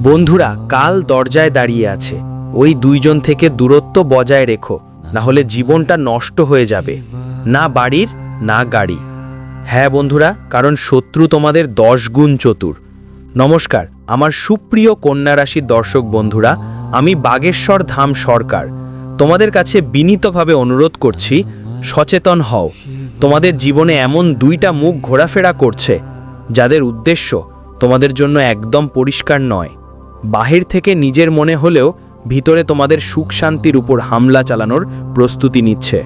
বন্ধুরা, কাল দরজায় দাঁড়িয়ে আছে। ওই দুইজন থেকে দূরত্ব বজায় রেখো, না হলে জীবনটা নষ্ট হয়ে যাবে। না বাড়ির, না গাড়ি। হ্যাঁ বন্ধুরা, কারণ শত্রু তোমাদের দশ গুণ চতুর। নমস্কার, আমার সুপ্রিয় কন্যা রাশির দর্শক বন্ধুরা, আমি বাগেশ্বর ধাম সরকার। তোমাদের কাছে বিনীতভাবে অনুরোধ করছি, সচেতন হও। তোমাদের জীবনে এমন দুইটা মুখ ঘোরাফেরা করছে, যাদের উদ্দেশ্য তোমাদের জন্য একদম পরিষ্কার নয়। বাহির থেকে নিজের মনে হলেও ভিতরে তোমাদের সুখ শান্তির উপর হামলা চালানোর প্রস্তুতি নিচ্ছে।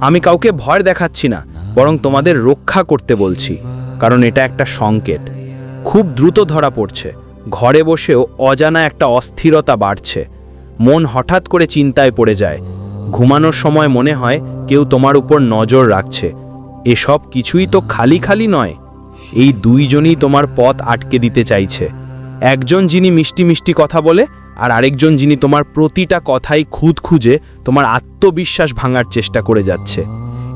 আমি কাউকে ভয় দেখাচ্ছি না, বরং তোমাদের রক্ষা করতে বলছি, কারণ এটা একটা সংকেত। খুব দ্রুত ধরা পড়ছে, ঘরে বসেও অজানা একটা অস্থিরতা বাড়ছে। মন হঠাৎ করে চিন্তায় পড়ে যায়, ঘুমানোর সময় মনে হয় কেউ তোমার উপর নজর রাখছে। এসব কিছুই তো খালি খালি নয়, এই দুইজনই তোমার পথ আটকে দিতে চাইছে। একজন যিনি মিষ্টি মিষ্টি কথা বলে আর আরেকজন যিনি তোমার প্রতিটা কথাই খুদ খুঁজে তোমার আত্মবিশ্বাস ভাঙার চেষ্টা করে যাচ্ছে।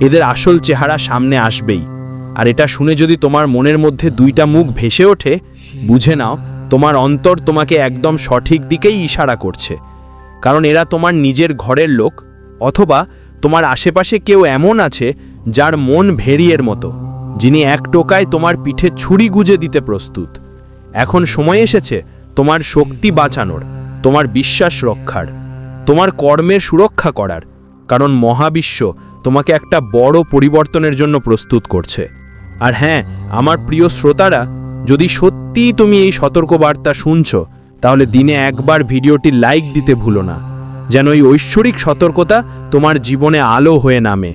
এদের আসল চেহারা সামনে আসবেই। আর এটা শুনে যদি তোমার মনের মধ্যে দুইটা মুখ ভেসে ওঠে, বুঝে নাও, তোমার অন্তর তোমাকে একদম সঠিক দিকেই ইশারা করছে। কারণ এরা তোমার নিজের ঘরের লোক, অথবা তোমার আশেপাশে কেউ এমন আছে যার মন ভেরিয়ের মতো, যিনি এক টোকায় তোমার পিঠে ছুরি গুজে দিতে প্রস্তুত। এখন সময় এসেছে তোমার শক্তি বাঁচানোর, তোমার বিশ্বাস রক্ষার, তোমার কর্মের সুরক্ষা করার, কারণ মহাবিশ্ব তোমাকে একটা বড় পরিবর্তনের জন্য প্রস্তুত করছে। আর হ্যাঁ আমার প্রিয় শ্রোতারা, যদি সত্যিই তুমি এই সতর্কবার্তা শুনছো, তাহলে দিনে একবার ভিডিওটি লাইক দিতে ভুলো না, যেন এই ঐশ্বরিক সতর্কতা তোমার জীবনে আলো হয়ে নামে।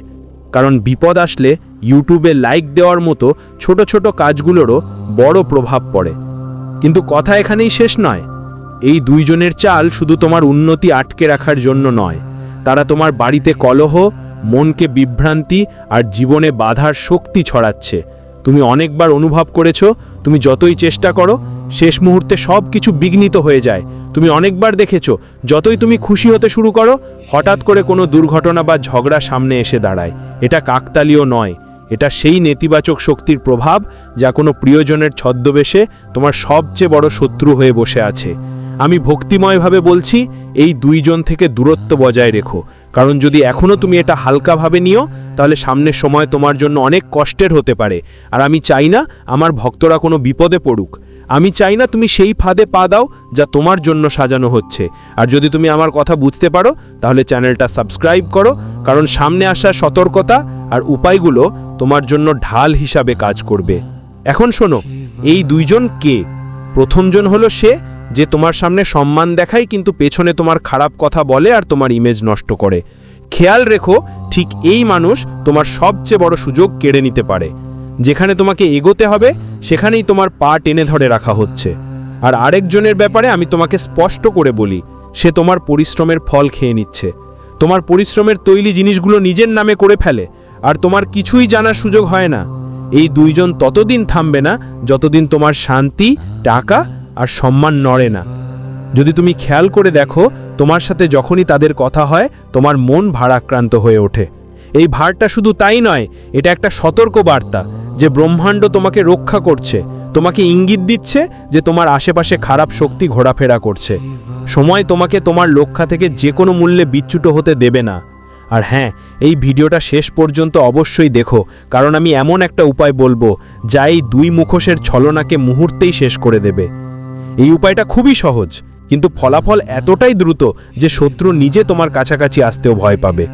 কারণ বিপদ আসলে ইউটিউবে লাইক দেওয়ার মতো ছোট ছোট কাজগুলোরও বড় প্রভাব পড়ে। কিন্তু কথা এখানেই শেষ নয়। এই দুইজনের চাল শুধু তোমার উন্নতি আটকে রাখার জন্য নয়। তারা তোমার বাড়িতে কলহ, মনকে বিভ্রান্তি আর জীবনে বাধার শক্তি ছড়াচ্ছে। তুমি অনেকবার অনুভব করেছ, তুমি যতই চেষ্টা করো, শেষ মুহূর্তে সব কিছু বিঘ্নিত হয়ে যায়। তুমি অনেকবার দেখেছ, যতই তুমি খুশি হতে শুরু করো, হঠাৎ করে কোনো দুর্ঘটনা বা ঝগড়া সামনে এসে দাঁড়ায়। এটা কাকতালীয় নয়। এটা সেই নেতিবাচক শক্তির প্রভাব যা কোনো প্রিয়জনের ছদ্মবেশে তোমার সবচেয়ে বড় শত্রু হয়ে বসে আছে। আমি ভক্তিময়ভাবে বলছি, এই দুইজন থেকে দূরত্ব বজায় রেখো। কারণ যদি এখনও তুমি এটা হালকাভাবে নিও, তাহলে সামনের সময় তোমার জন্য অনেক কষ্টের হতে পারে। আর আমি চাই না আমার ভক্তরা কোনো বিপদে পড়ুক। আমি চাই না তুমি সেই ফাঁদে পা দাও যা তোমার জন্য সাজানো হচ্ছে। আর যদি তুমি আমার কথা বুঝতে পারো, তাহলে চ্যানেলটা সাবস্ক্রাইব করো, কারণ সামনে আসা সতর্কতা আর উপায়গুলো তোমার জন্য ঢাল হিসাবে কাজ করবে। এখন শোনো, এই দুইজন কে? প্রথমজন হলো সে, যে তোমার সামনে সম্মান দেখায়, কিন্তু পেছনে তোমার খারাপ কথা বলে আর তোমার ইমেজ নষ্ট করে। খেয়াল রেখো, ঠিক এই মানুষ তোমার সবচেয়ে বড় সুযোগ কেড়ে নিতে পারে। যেখানে তোমাকে এগোতে হবে, সেখানেই তোমার পা টেনে ধরে রাখা হচ্ছে। আর আরেকজনের ব্যাপারে আমি তোমাকে স্পষ্ট করে বলি, সে তোমার পরিশ্রমের ফল খেয়ে নিচ্ছে। তোমার পরিশ্রমের তৈলি জিনিসগুলো নিজের নামে করে ফেলে, আর তোমার কিছুই জানার সুযোগ হয় না। এই দুইজন ততদিন থামবে না, যতদিন তোমার শান্তি, টাকা আর সম্মান নড়ে না। যদি তুমি খেয়াল করে দেখো, তোমার সাথে যখনই তাদের কথা হয়, তোমার মন ভারাক্রান্ত হয়ে ওঠে। এই ভারটা শুধু তাই নয়, এটা একটা সতর্ক বার্তা যে ব্রহ্মাণ্ড তোমাকে রক্ষা করছে, তোমাকে ইঙ্গিত দিচ্ছে যে তোমার আশেপাশে খারাপ শক্তি ঘোরাফেরা করছে। সময় তোমাকে তোমার লক্ষ্য থেকে যে কোনো মূল্যে বিচ্যুত হতে দেবে না। আর হ্যাঁ এই ভিডিওটা শেষ পর্যন্ত অবশ্যই দেখো, কারণ আমি এমন একটা উপায় বলব যা এই দুই মুখোশের ছলনাকে মুহূর্তেই শেষ করে দেবে। এই উপায়টা খুবই সহজ, কিন্তু ফলাফল এতটাই দ্রুত যে শত্রু নিজে তোমার কাছাকাছি আসতেও ভয় পাবে।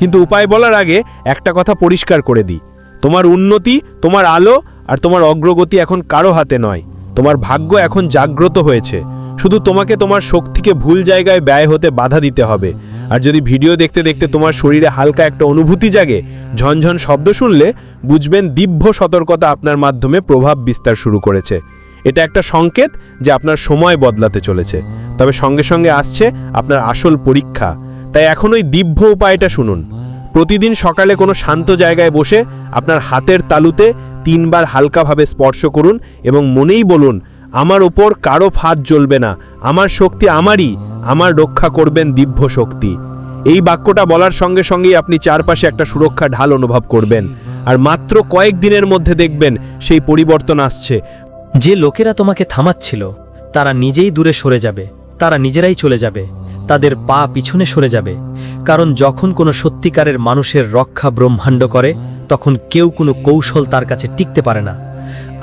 কিন্তু উপায় বলার আগে একটা কথা পরিষ্কার করে দিই তোমার উন্নতি, তোমার আলো আর তোমার অগ্রগতি এখন কারও হাতে নয়। তোমার ভাগ্য এখন জাগ্রত হয়েছে। শুধু তোমাকে তোমার শক্তিকে ভুল জায়গায় ব্যয় হতে বাধা দিতে হবে। আর যদি ভিডিও দেখতে দেখতে তোমার শরীরে হালকা একটা অনুভূতি জাগে, ঝনঝন শব্দ শুনলে বুঝবেন দিব্য সতর্কতা আপনার মাধ্যমে প্রভাব বিস্তার শুরু করেছে। এটা একটা সংকেত যে আপনার সময় বদলাতে চলেছে। তবে সঙ্গে সঙ্গে আসছে আপনার আসল পরীক্ষা। তাই এখন ওই দিব্য উপায়টা শুনুন। প্রতিদিন সকালে কোনো শান্ত জায়গায় বসে আপনার হাতের তালুতে তিনবার হালকাভাবে স্পর্শ করুন এবং মনেই বলুন, আমার ওপর কারও ফাঁদ জ্বলবে না, আমার শক্তি আমারই, আমার রক্ষা করবেন দিব্য শক্তি। এই বাক্যটা বলার সঙ্গে সঙ্গেই আপনি চারপাশে একটা সুরক্ষা ঢাল অনুভব করবেন। আর মাত্র কয়েক দিনের মধ্যে দেখবেন সেই পরিবর্তন আসছে। যে লোকেরা তোমাকে থামাচ্ছিল, তারা নিজেই দূরে সরে যাবে, তারা নিজেরাই চলে যাবে। তাদের পা পিছনে সরে যাবে, কারণ যখন কোনো সত্যিকারের মানুষের রক্ষা ব্রহ্মাণ্ড করে, তখন কেউ কোনো কৌশল তার কাছে টিকতে পারে না।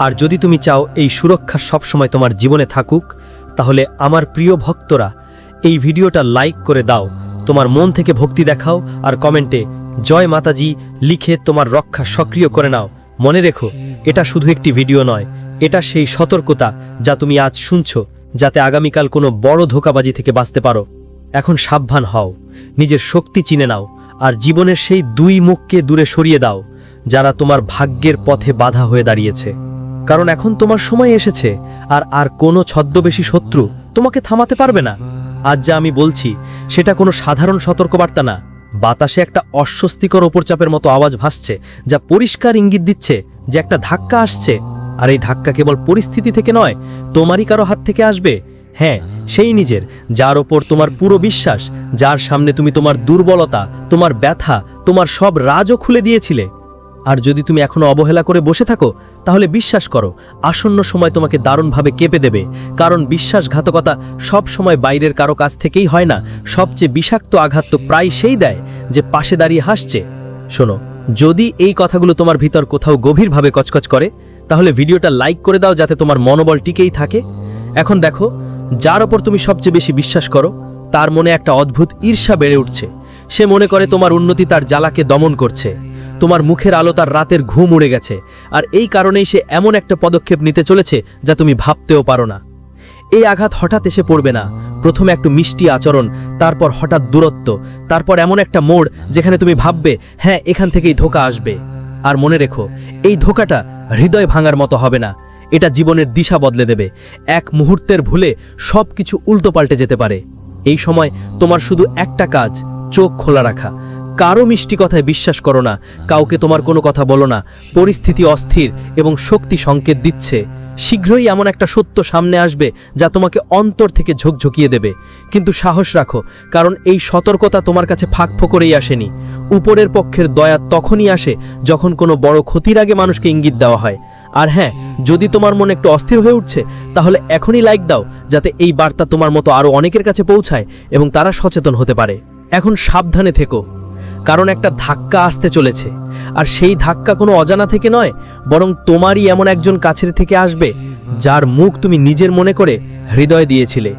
আর যদি তুমি চাও এই সুরক্ষা সবসময় তোমার জীবনে থাকুক, তাহলে আমার প্রিয় ভক্তরা, এই ভিডিওটা লাইক করে দাও, তোমার মন থেকে ভক্তি দেখাও, আর কমেন্টে জয় মাতাজি লিখে তোমার রক্ষা সক্রিয় করে নাও। মনে রেখো, এটা শুধু একটি ভিডিও নয়, এটা সেই সতর্কতা যা তুমি আজ শুনছো, যাতে আগামীকাল কোনো বড় ধোকাবাজি থেকে বাঁচতে পারো। এখন সাবধান হও। নিজের শক্তি চিনে নাও, আর জীবনের সেই দুই মুখকে দূরে সরিয়ে দাও, যারা তোমার ভাগ্যের পথে বাধা হয়ে দাঁড়িয়েছে। কারণ এখন তোমার সময় এসেছে, আর আর কোনো ছদ্মবেশী শত্রু তোমাকে থামাতে পারবে না। আজ যা আমি বলছি, সেটা কোনো সাধারণ সতর্কবার্তা না। বাতাসে একটা অস্বস্তিকর ওপরচাপের মতো আওয়াজ ভাসছে, যা পরিষ্কার ইঙ্গিত দিচ্ছে যে একটা ধাক্কা আসছে। আর এই ধাক্কা কেবল পরিস্থিতি থেকে নয়, তোমারই কারও হাত থেকে আসবে। হ্যাঁ সেই নিজের, যার ওপর তোমার পুরো বিশ্বাস, যার সামনে তুমি তোমার দুর্বলতা, তোমার ব্যথা, তোমার সব রাজও খুলে দিয়েছিলে। আর যদি তুমি এখনও অবহেলা করে বসে থাকো, তাহলে বিশ্বাস করো, আসন্ন সময় তোমাকে দারুণভাবে কেঁপে দেবে। কারণ বিশ্বাসঘাতকতা সব সময় বাইরের কারও কাছ থেকেই হয় না, সবচেয়ে বিষাক্ত আঘাত তো প্রায় সেই দেয়, যে পাশে দাঁড়িয়ে হাসছে। শোনো, যদি এই কথাগুলো তোমার ভিতর কোথাও গভীরভাবে কচকচ করে, তাহলে ভিডিওটা লাইক করে দাও যাতে তোমার মনোবল টিকেই থাকে। এখন দেখো যার ওপর তুমি সবচেয়ে বেশি বিশ্বাস করো, তার মনে একটা অদ্ভুত ঈর্ষা বেড়ে উঠছে। সে মনে করে তোমার উন্নতি তার জ্বালাকে দমন করছে। তোমার মুখের আলো তার রাতের ঘুম উড়ে গেছে। আর এই কারণেই সে এমন একটা পদক্ষেপ নিতে চলেছে যা তুমি ভাবতেও পারো না। এই আঘাত হঠাৎ এসে পড়বে না। প্রথমে একটু মিষ্টি আচরণ, তারপর হঠাৎ দূরত্ব, তারপর এমন একটা মোড় যেখানে তুমি ভাববে হ্যাঁ এখান থেকেই ধোকা আসবে। আর মনে রেখো, এই ধোকাটা হৃদয় ভাঙার মতো হবে না। এটা জীবনের দিশা বদলে দেবে। এক মুহূর্তের ভুলে সব কিছু উল্টো পাল্টে যেতে পারে। এই সময় তোমার শুধু একটা কাজ, চোখ খোলা রাখা। কারও মিষ্টি কথায় বিশ্বাস করো না। কাউকে তোমার কোনো কথা বলো না। পরিস্থিতি অস্থির এবং শক্তি সংকেত দিচ্ছে। শীঘ্রই এমন একটা সত্য সামনে আসবে যা তোমাকে অন্তর থেকে ঝকঝকিয়ে দেবে। কিন্তু সাহস রাখো, কারণ এই সতর্কতা তোমার কাছে ফাঁক ফোকরেই আসেনি। উপরের পক্ষের দয়া তখনই আসে যখন কোনো বড় ক্ষতির আগে মানুষকে ইঙ্গিত দেওয়া হয়। আর হ্যাঁ যদি তোমার মন একটু অস্থির হয়ে উঠছে, তাহলে এখনই লাইক দাও, যাতে এই বার্তা তোমার মতো আরও অনেকের কাছে পৌঁছায় এবং তারা সচেতন হতে পারে। এখন সাবধানে থেকো, কারণ একটা ধাক্কা আসতে চলেছে। আর সেই ধাক্কা কোনো অজানা থেকে নয়, বরং তোমারই এমন একজন কাছের থেকে আসবে, যার মুখ তুমি নিজের মনে করে হৃদয় দিয়েছিলে।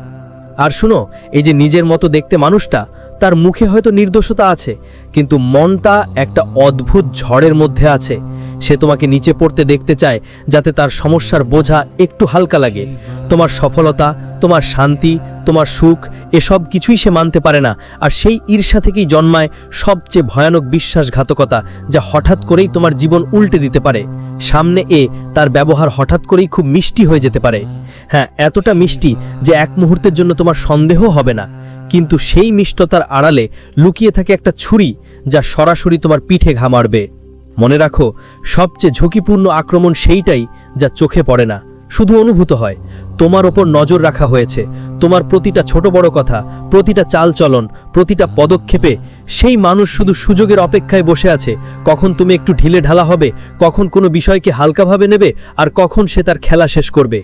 আর শুনো, এই যে নিজের মতো দেখতে মানুষটা, তার মুখে হয়তো নির্দোষতা আছে, কিন্তু মনটা একটা অদ্ভুত ঝড়ের মধ্যে আছে। সে তোমাকে নিচে পড়তে দেখতে চায়, যাতে তার সমস্যার বোঝা একটু হালকা লাগে। তোমার সফলতা, তোমার শান্তি, তোমার সুখ, এসব কিছুই সে মানতে পারে না, আর সেই ঈর্ষা থেকেই জন্মায় সবচেয়ে ভয়ানক বিশ্বাসঘাতকতা, যা হঠাৎ করেই তোমার জীবন উল্টে দিতে পারে। সামনে এ তার ব্যবহার হঠাৎ করেই খুব মিষ্টি হয়ে যেতে পারে। হ্যাঁ এতটা মিষ্টি যে এক মুহূর্তের জন্য তোমার সন্দেহ হবে না। কিন্তু সেই মিষ্টতার আড়ালে লুকিয়ে থাকে একটা ছুরি, যা সরাসরি তোমার পিঠে ঘা মারবে। মনে রাখো, সবচেয়ে ঝুঁকিপূর্ণ আক্রমণ সেইটাই যা চোখে পড়ে না। শুধু অনুভূত হয়, তোমার ওপর নজর রাখা হয়েছে। তোমার প্রতিটা ছোট বড় কথা, প্রতিটা চালচলন প্রতিটা পদক্ষেপে সেই মানুষ শুধু সুযোগের অপেক্ষায় বসে আছে। কখন তুমি একটু ঢিলে ঢালা হবে, কখন কোনো বিষয়কে হালকাভাবে নেবে, আর কখন সে তার খেলা শেষ করবে।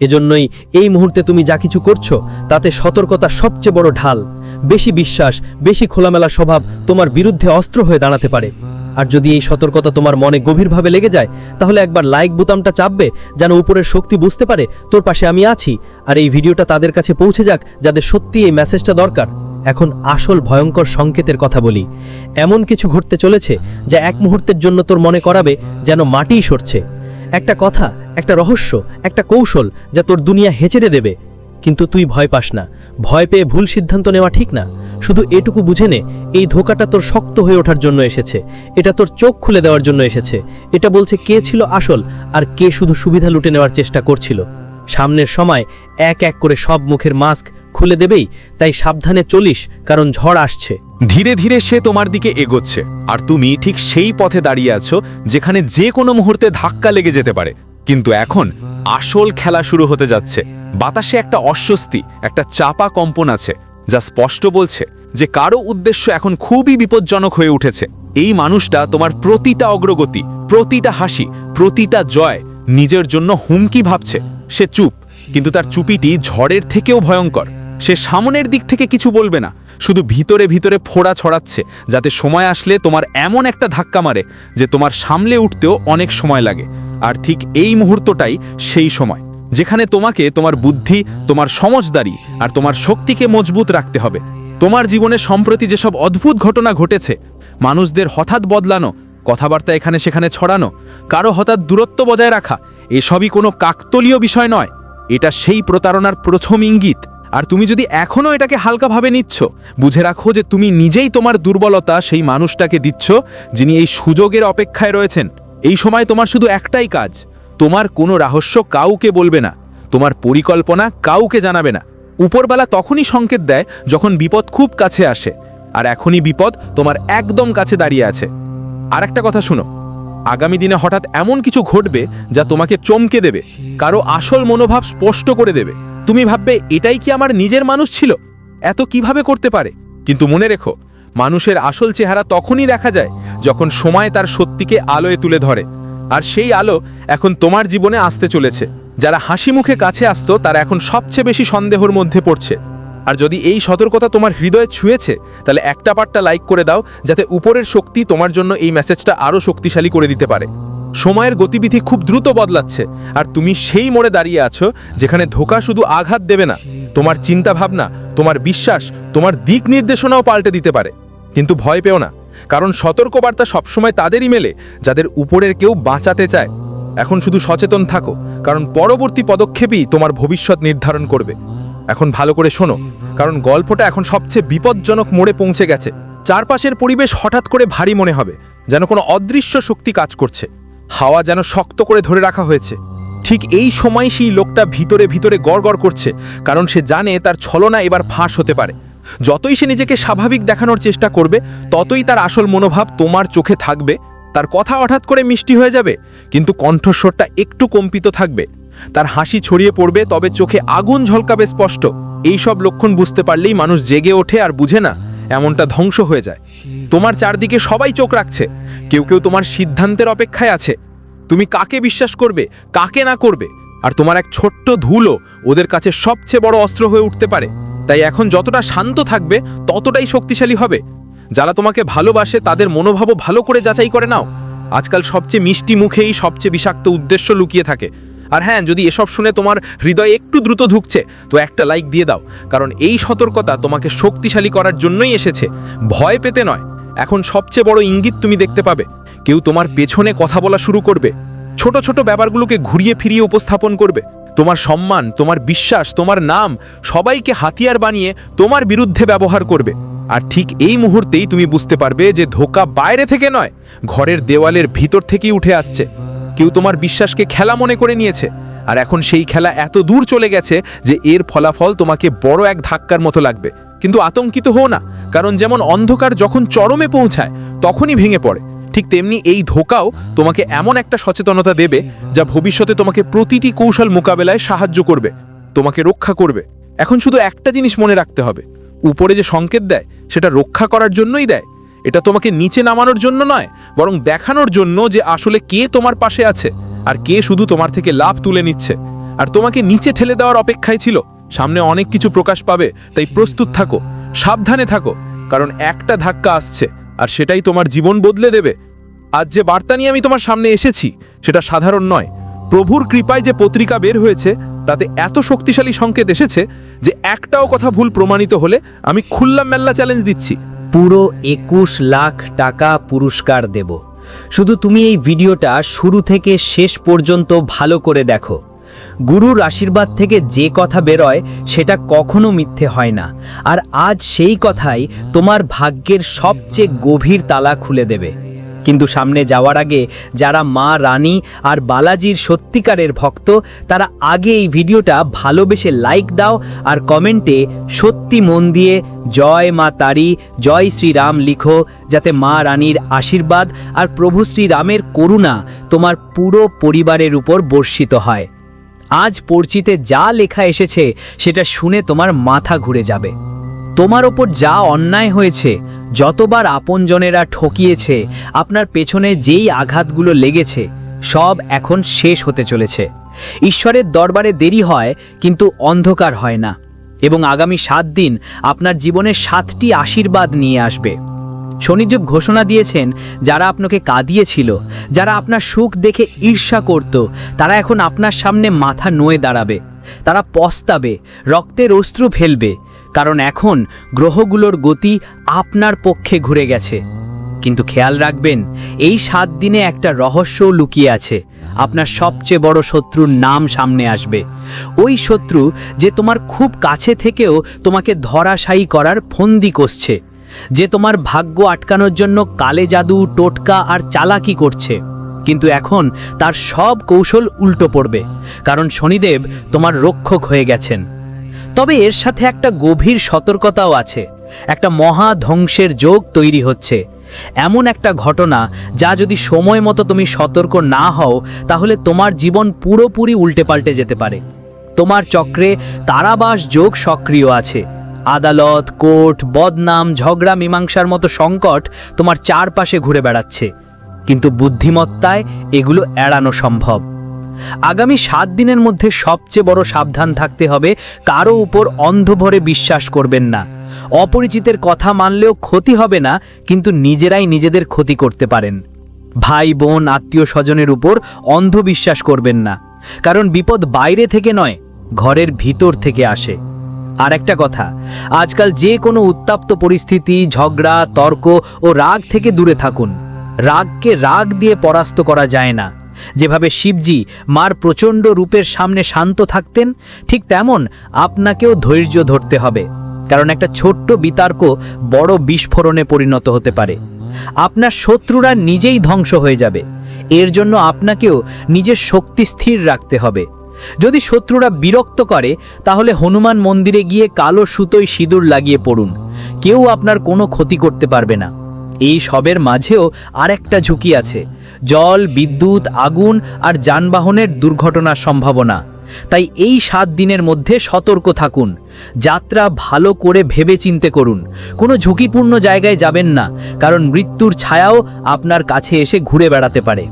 এজন্যই এই মুহূর্তে তুমি যা কিছু করছ, তাতে সতর্কতা সবচেয়ে বড় ঢাল। বেশি বিশ্বাস, বেশি খোলামেলা স্বভাব তোমার বিরুদ্ধে অস্ত্র হয়ে দাঁড়াতে পারে। আর যদি এই সতর্কতা তোমার মনে গভীরভাবে লেগে যায়, তাহলে একবার লাইক বোতামটা চাপবে, যেন উপরের শক্তি বুঝতে পারে তোর পাশে আমি আছি। আর এই ভিডিওটা তাদের কাছে পৌঁছে যাক, যাদের সত্যি এই মেসেজটা দরকার। এখন আসল ভয়ঙ্কর সংকেতের কথা বলি। এমন কিছু ঘটতে চলেছে, যা এক মুহূর্তের জন্য তোর মনে করাবে যেন মাটিই সরছে। একটা কথা, একটা রহস্য, একটা কৌশল, যা তোর দুনিয়া হেঁচড়ে দেবে। কিন্তু তুই ভয় পাস না। ভয় পেয়ে ভুল সিদ্ধান্ত নেওয়া ঠিক না। শুধু এটুকু বুঝে নে, এই ধোকাটা তোর শক্ত হয়ে ওঠার জন্য এসেছে। এটা তোর চোখ খুলে দেওয়ার জন্য এসেছে। এটা বলছে কে ছিল আসল আর কে শুধু সুবিধা লুটে নেওয়ার চেষ্টা করছিল। সামনের সময় এক এক করে সব মুখের মাস্ক খুলে দেবেই, তাই সাবধানে চলিস, কারণ ঝড় আসছে। ধীরে ধীরে সে তোমার দিকে এগোচ্ছে, আর তুমি ঠিক সেই পথে দাঁড়িয়ে আছো, যেখানে যে কোনো মুহূর্তে ধাক্কা লেগে যেতে পারে। কিন্তু এখন আসল খেলা শুরু হতে যাচ্ছে। বাতাসে একটা অস্বস্তি, একটা চাপা কম্পন আছে, যা স্পষ্ট বলছে যে কারও উদ্দেশ্য এখন খুবই বিপজ্জনক হয়ে উঠেছে। এই মানুষটা তোমার প্রতিটা অগ্রগতি, প্রতিটা হাসি, প্রতিটা জয় নিজের জন্য হুমকি ভাবছে। সে চুপ, কিন্তু তার চুপিটি ঝড়ের থেকেও ভয়ঙ্কর। সে সামনের দিক থেকে কিছু বলবে না, শুধু ভিতরে ভিতরে ফোড়া ছড়াচ্ছে, যাতে সময় আসলে তোমার এমন একটা ধাক্কা মারে যে তোমার সামলে উঠতেও অনেক সময় লাগে। আর ঠিক এই মুহূর্তটাই সেই সময়, যেখানে তোমাকে তোমার বুদ্ধি, তোমার সমজদারি আর তোমার শক্তিকে মজবুত রাখতে হবে। তোমার জীবনে সম্প্রতি যেসব অদ্ভুত ঘটনা ঘটেছে, মানুষদের হঠাৎ বদলানো, কথাবার্তা এখানে সেখানে ছড়ানো, কারও হঠাৎ দূরত্ব বজায় রাখা, এসবই কোনো কাকতলীয় বিষয় নয়। এটা সেই প্রতারণার প্রথম ইঙ্গিত। আর তুমি যদি এখনও এটাকে হালকাভাবে নিচ্ছ, বুঝে রাখো যে তুমি নিজেই তোমার দুর্বলতা সেই মানুষটাকে দিচ্ছ যিনি এই সুযোগের অপেক্ষায় রয়েছেন। এই সময় তোমার শুধু একটাই কাজ, তোমার কোনো রহস্য কাউকে বলবে না, তোমার পরিকল্পনা কাউকে জানাবে না। উপরবেলা তখনই সংকেত দেয় যখন বিপদ খুব কাছে আসে, আর এখনই বিপদ তোমার একদম কাছে দাঁড়িয়ে আছে। আর একটা কথা শুনো, আগামী দিনে হঠাৎ এমন কিছু ঘটবে যা তোমাকে চমকে দেবে, কারও আসল মনোভাব স্পষ্ট করে দেবে। তুমি ভাববে, এটাই কি আমার নিজের মানুষ ছিল? এত কীভাবে করতে পারে? কিন্তু মনে রেখো মানুষের আসল চেহারা তখনই দেখা যায় যখন সময় তার সত্যিকে আলোয় তুলে ধরে। আর সেই আলো এখন তোমার জীবনে আসতে চলেছে। যারা হাসি মুখে কাছে আসতো, তারা এখন সবচেয়ে বেশি সন্দেহর মধ্যে পড়ছে। আর যদি এই সতর্কতা তোমার হৃদয়ে ছুঁয়েছে, তাহলে একটা পাটটা লাইক করে দাও, যাতে উপরের শক্তি তোমার জন্য এই মেসেজটা আরও শক্তিশালী করে দিতে পারে। সময়ের গতিবিধি খুব দ্রুত বদলাচ্ছে, আর তুমি সেই মোড়ে দাঁড়িয়ে আছো, যেখানে ধোকা শুধু আঘাত দেবে না, তোমার চিন্তাভাবনা, তোমার বিশ্বাস, তোমার দিক নির্দেশনাও পাল্টে দিতে পারে। কিন্তু ভয় পেও না, কারণ সতর্কবার্তা সবসময় তাদেরই মেলে, যাদের উপরের কেউ বাঁচাতে চায়। এখন শুধু সচেতন থাকো, কারণ পরবর্তী পদক্ষেপই তোমার ভবিষ্যৎ নির্ধারণ করবে। এখন ভালো করে শোনো, কারণ গল্পটা এখন সবচেয়ে বিপজ্জনক মোড়ে পৌঁছে গেছে। চারপাশের পরিবেশ হঠাৎ করে ভারী মনে হবে, যেন কোনো অদৃশ্য শক্তি কাজ করছে। হাওয়া যেন শক্ত করে ধরে রাখা হয়েছে। ঠিক এই সময় সেই লোকটা ভিতরে ভিতরে গড়গড় করছে, কারণ সে জানে তার ছলনা এবার ফাঁস হতে পারে। যতই সে নিজেকে স্বাভাবিক দেখানোর চেষ্টা করবে, ততই তার আসল মনোভাব তোমার চোখে থাকবে, তার কথা হঠাৎ করে মিষ্টি হয়ে যাবে, কিন্তু কণ্ঠস্বরটা একটু কম্পিত থাকবে। তার হাসি ছড়িয়ে পড়বে, তবে চোখে আগুন ঝলকাবে স্পষ্ট। এই সব লক্ষণ বুঝতে পারলেই মানুষ জেগে ওঠে আর বুঝে না, এমনটা ধ্বংস হয়ে যায়। তোমার চারদিকে সবাই চোখ রাখছে, কেউ কেউ তোমার সিদ্ধান্তের অপেক্ষায় আছে। তুমি কাকে বিশ্বাস করবে, কাকে না করবে? আর তোমার এক ছোট্ট ধুলো ওদের কাছে সবচেয়ে বড় অস্ত্র হয়ে উঠতে পারে। তাই এখন যতটা শান্ত থাকবে, ততটাই শক্তিশালী হবে। যারা তোমাকে ভালোবাসে, তাদের মনোভাবও ভালো করে যাচাই করে নাও। আজকাল সবচেয়ে মিষ্টি মুখেই সবচেয়ে বিষাক্ত উদ্দেশ্য লুকিয়ে থাকে। আর হ্যাঁ যদি এসব শুনে তোমার হৃদয় একটু দ্রুত ঢুকছে তো একটা লাইক দিয়ে দাও। কারণ এই সতর্কতা তোমাকে শক্তিশালী করার জন্যই এসেছে। ভয় পেতে নয়। এখন সবচেয়ে বড় ইঙ্গিত তুমি দেখতে পাবে। কেউ তোমার পেছনে কথা বলা শুরু করবে। ছোট ছোট ব্যাপারগুলোকে ঘুরিয়ে ফিরিয়ে উপস্থাপন করবে। তোমার সম্মান, তোমার বিশ্বাস, তোমার নাম সবাইকে হাতিয়ার বানিয়ে তোমার বিরুদ্ধে ব্যবহার করবে। আর ঠিক এই মুহূর্তেই তুমি বুঝতে পারবে যে ধোকা বাইরে থেকে নয়, ঘরের দেওয়ালের ভিতর থেকেই উঠে আসছে। কেউ তোমার বিশ্বাসকে খেলা মনে করে নিয়েছে। আর এখন সেই খেলা এত দূর চলে গেছে যে এর ফলাফল তোমাকে বড় এক ধাক্কার মতো লাগবে। কিন্তু আতঙ্কিত হও না, কারণ যেমন অন্ধকার যখন চরমে পৌঁছায়, তখনই ভেঙে পড়ে। ঠিক তেমনি এই ধোকাও তোমাকে এমন একটা সচেতনতা দেবে যা ভবিষ্যতে তোমাকে প্রতিটি কৌশল মোকাবেলায় সাহায্য করবে, তোমাকে রক্ষা করবে। এখন শুধু একটা জিনিস মনে রাখতে হবে, উপরে যে সংকেত দেয়, সেটা রক্ষা করার জন্যই দেয়। এটা তোমাকে নিচে নামানোর জন্য নয়, বরং দেখানোর জন্য যে আসলে কে তোমার পাশে আছে আর কে শুধু তোমার থেকে লাভ তুলে নিচ্ছে। আর তোমাকে নিচে ঠেলে দেওয়ার অপেক্ষায় ছিল, সামনে অনেক কিছু প্রকাশ পাবে, তাই প্রস্তুত থাকো, সাবধানে থাকো, কারণ একটা ধাক্কা আসছে। আর সেটাই তোমার জীবন বদলে দেবে। আজ যে বার্তা নিয়ে আমি তোমার সামনে এসেছি, সেটা সাধারণ নয়। প্রভুর কৃপায় যে পত্রিকা বের হয়েছে, তাতে এত শক্তিশালী সংকেত এসেছে যে একটাও কথা ভুল প্রমাণিত হলে আমি খুল্লাম মেল্লা চ্যালেঞ্জ দিচ্ছি। পুরো একুশ লাখ টাকা পুরস্কার দেব। শুধু তুমি এই ভিডিওটা শুরু থেকে শেষ পর্যন্ত ভালো করে দেখো। গুরুর আশীর্বাদ থেকে যে কথা বেরোয়, সেটা কখনো মিথ্যে হয় না। আর আজ সেই কথাই তোমার ভাগ্যের সবচেয়ে গভীর তালা খুলে দেবে। কিন্তু সামনে যাওয়ার আগে যারা মা, রানী আর বালাজির সত্যিকারের ভক্ত, তারা আগে এই ভিডিওটা ভালোবেসে লাইক দাও আর কমেন্টে সত্যি মন দিয়ে জয় মা তারি, জয় শ্রীরাম লিখো, যাতে মা রানীর আশীর্বাদ আর প্রভু শ্রীরামের করুণা তোমার পুরো পরিবারের উপর বর্ষিত হয়। আজ পরিচিতে যা লেখা এসেছে, সেটা শুনে তোমার মাথা ঘুরে যাবে। তোমার ওপর যা অন্যায় হয়েছে, যতবার আপনজনেরা ঠকিয়েছে, আপনার পেছনে যেই আঘাতগুলো লেগেছে, সব এখন শেষ হতে চলেছে। ঈশ্বরের দরবারে দেরি হয়, কিন্তু অন্ধকার হয় না। এবং আগামী সাত দিন আপনার জীবনে সাতটি আশীর্বাদ নিয়ে আসবে। শনিদেব ঘোষণা দিয়েছেন, যারা আপনাকে কাঁদিয়েছিল, যারা আপনার সুখ দেখে ঈর্ষা করত, তারা এখন আপনার সামনে মাথা নোয়ে দাঁড়াবে। তারা পস্তাবে, রক্তের অস্ত্র ফেলবে, কারণ এখন গ্রহগুলোর গতি আপনার পক্ষে ঘুরে গেছে। কিন্তু খেয়াল রাখবেন, এই সাত দিনে একটা রহস্যও লুকিয়ে আছে। আপনার সবচেয়ে বড় শত্রুর নাম সামনে আসবে। ওই শত্রু যে তোমার খুব কাছে থেকেও তোমাকে ধরাশায়ী করার ফন্দি কষছে। যে তোমার ভাগ্য আটকানোর জন্য কালে জাদু, টোটকা আর চালাকি করছে। কিন্তু এখন তার সব কৌশল উল্টো পড়বে, কারণ শনিদেব তোমার রক্ষক হয়ে গেছেন। তবে এর সাথে একটা গভীর সতর্কতাও আছে। একটা মহা ধ্বংসের যোগ তৈরি হচ্ছে। এমন একটা ঘটনা যা যদি সময় মতো তুমি সতর্ক না হও, তাহলে তোমার জীবন পুরোপুরি উল্টে পাল্টে যেতে পারে। তোমার চক্রে তারাবাস যোগ সক্রিয় আছে। আদালত, কোর্ট, বদনাম, ঝগড়া, মীমাংসার মতো সংকট তোমার চারপাশে ঘুরে বেড়াচ্ছে। কিন্তু বুদ্ধিমত্তায় এগুলো এড়ানো সম্ভব। আগামী সাত দিনের মধ্যে সবচেয়ে বড় সাবধান থাকতে হবে, কারও উপর অন্ধভরে বিশ্বাস করবেন না। অপরিচিতের কথা মানলেও ক্ষতি হবে না, কিন্তু নিজেরাই নিজেদের ক্ষতি করতে পারেন। ভাই, বোন, আত্মীয় স্বজনের উপর অন্ধবিশ্বাস করবেন না, কারণ বিপদ বাইরে থেকে নয়, ঘরের ভিতর থেকে আসে। আর একটা কথা, আজকাল যে কোনো উত্তাপ্ত পরিস্থিতি, ঝগড়া, তর্ক ও রাগ থেকে দূরে থাকুন। রাগকে রাগ দিয়ে পরাস্ত করা যায় না। যেভাবে শিবজি মার প্রচণ্ড রূপের সামনে শান্ত থাকতেন, ঠিক তেমন আপনাকেও ধৈর্য ধরতে হবে, কারণ একটা ছোট্ট বিতর্ক বড় বিস্ফোরণে পরিণত হতে পারে। আপনার শত্রুরা নিজেই ধ্বংস হয়ে যাবে। এর জন্য আপনাকেও নিজের শক্তি স্থির রাখতে হবে। যদি শত্রুরা বিরক্ত করে, তাহলে হনুমান মন্দিরে গিয়ে কালো সুতোয় সিঁদুর লাগিয়ে পড়ুন। কেউ আপনার কোনো ক্ষতি করতে পারবে না। এই সবের মাঝেও আরেকটা ঝুঁকি আছে। জল, বিদ্যুৎ, আগুন আর যানবাহনের দুর্ঘটনার সম্ভাবনা। তাই এই সাত দিনের মধ্যে সতর্ক থাকুন। যাত্রা ভালো করে ভেবে চিনতে করুন। কোনো ঝুঁকিপূর্ণ জায়গায় যাবেন না, কারণ মৃত্যুর ছায়াও আপনার কাছে এসে ঘুরে বেড়াতে পারে।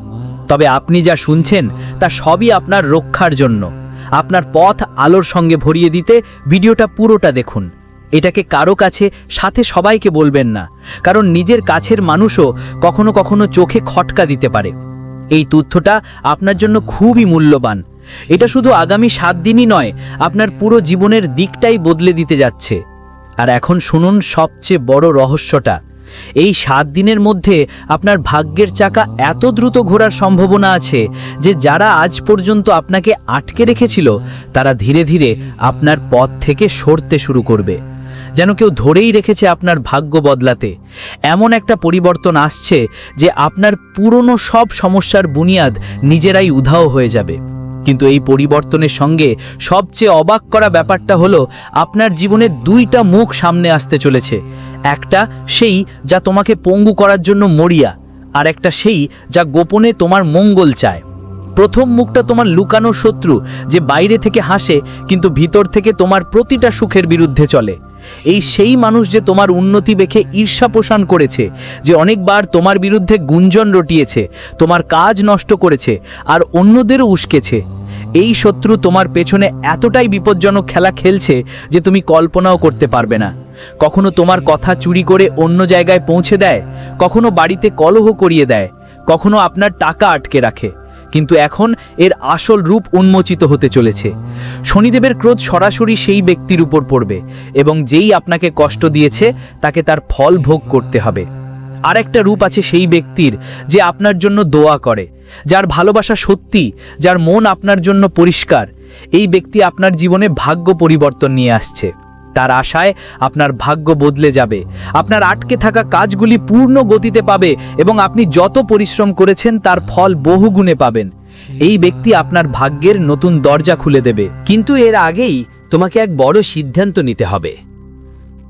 তবে আপনি যা শুনছেন, তা সবই আপনার রক্ষার জন্য। আপনার পথ আলোর সঙ্গে ভরিয়ে দিতে ভিডিওটা পুরোটা দেখুন। এটাকে কারও কাছে, সাথে সবাইকে বলবেন না। কারণ নিজের কাছের মানুষও কখনো কখনো চোখে খটকা দিতে পারে। এই তথ্যটা আপনার জন্য খুবই মূল্যবান। এটা শুধু আগামী সাত দিনই নয়, আপনার পুরো জীবনের দিকটাই বদলে দিতে যাচ্ছে। আর এখন শুনুন সবচেয়ে বড় রহস্যটা। এই সাত দিনের মধ্যে আপনার ভাগ্যের চাকা এত দ্রুত ঘোরার সম্ভাবনা আছে যে যারা আজ পর্যন্ত আপনাকে আটকে রেখেছিল, তারা ধীরে ধীরে আপনার পথ থেকে সরতে শুরু করবে। যেন কেউ ধরেই রেখেছে আপনার ভাগ্য বদলাতে। এমন একটা পরিবর্তন আসছে যে আপনার পুরনো সব সমস্যার বুনিয়াদ নিজেরাই উধাও হয়ে যাবে। কিন্তু এই পরিবর্তনের সঙ্গে সবচেয়ে অবাক করা ব্যাপারটা হলো, আপনার জীবনে দুইটা মুখ সামনে আসতে চলেছে। একটা সেই যা তোমাকে পঙ্গু করার জন্য মরিয়া, আর একটা সেই যা গোপনে তোমার মঙ্গল চায়। প্রথম মুখটা তোমার লুকানো শত্রু, যে বাইরে থেকে হাসে, কিন্তু ভিতর থেকে তোমার প্রতিটা সুখের বিরুদ্ধে চলে। এই সেই মানুষ যে তোমার উন্নতি দেখে ঈর্ষা পোষণ করেছে, যে অনেকবার তোমার বিরুদ্ধে গুঞ্জন রটিয়েছে, তোমার কাজ নষ্ট করেছে, আর অন্যদেরও উস্কেছে। এই শত্রু তোমার পেছনে এতটাই বিপজ্জনক খেলা খেলছে যে তুমি কল্পনাও করতে পারবে না। কখনো তোমার কথা চুরি করে অন্য জায়গায় পৌঁছে দেয়, কখনো বাড়িতে কলহ করিয়ে দেয়, কখনো আপনার টাকা আটকে রাখে। কিন্তু এখন এর আসল রূপ উন্মোচিত হতে চলেছে। শনিদেবের ক্রোধ সরাসরি সেই ব্যক্তির উপর পড়বে এবং যেই আপনাকে কষ্ট দিয়েছে, তাকে তার ফল ভোগ করতে হবে। আরেকটা রূপ আছে সেই ব্যক্তির যে আপনার জন্য দোয়া করে। যার ভালোবাসা সত্যি, যার মন আপনার জন্য পরিষ্কার, এই ব্যক্তি আপনার জীবনে ভাগ্য পরিবর্তন নিয়ে আসছে। তার আশায় আপনার ভাগ্য বদলে যাবে। আপনার আটকে থাকা কাজগুলি পূর্ণ গতিতে পাবে এবং আপনি যত পরিশ্রম করেছেন, তার ফল বহুগুণে পাবেন। এই ব্যক্তি আপনার ভাগ্যের নতুন দরজা খুলে দেবে। কিন্তু এর আগেই তোমাকে এক বড় সিদ্ধান্ত নিতে হবে।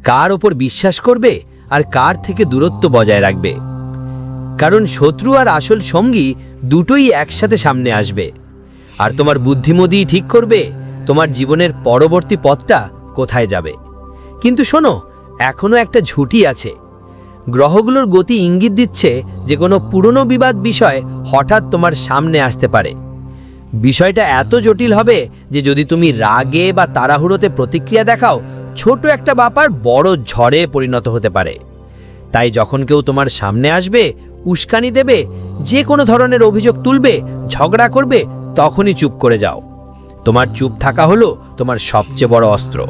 কার ওপর বিশ্বাস করবে আর কার থেকে দূরত্ব বজায় রাখবে? কারণ শত্রু আর আসল সঙ্গী দুটোই একসাথে সামনে আসবে। আর তোমার বুদ্ধিমতি ঠিক করবে তোমার জীবনের পরবর্তী পথটা কোথায় যাবে। কিন্তু শোনো এখনও একটা ঝুঁটি আছে। গ্রহগুলোর গতি ইঙ্গিত দিচ্ছে যে কোনো পুরনো বিবাদ বিষয় হঠাৎ তোমার সামনে আসতে পারে। বিষয়টা এত জটিল হবে যে যদি তুমি রাগে বা তাড়াহুড়োতে প্রতিক্রিয়া দেখাও, ছোট একটা ব্যাপার বড় ঝড়ে পরিণত হতে পারে। তাই যখন কেউ তোমার সামনে আসবে উস্কানি দেবে, যে কোনো ধরনের অভিযোগ তুলবে, ঝগড়া করবে, তখনই চুপ করে যাও। তোমার চুপ থাকা হলো তোমার সবচেয়ে বড় অস্ত্র।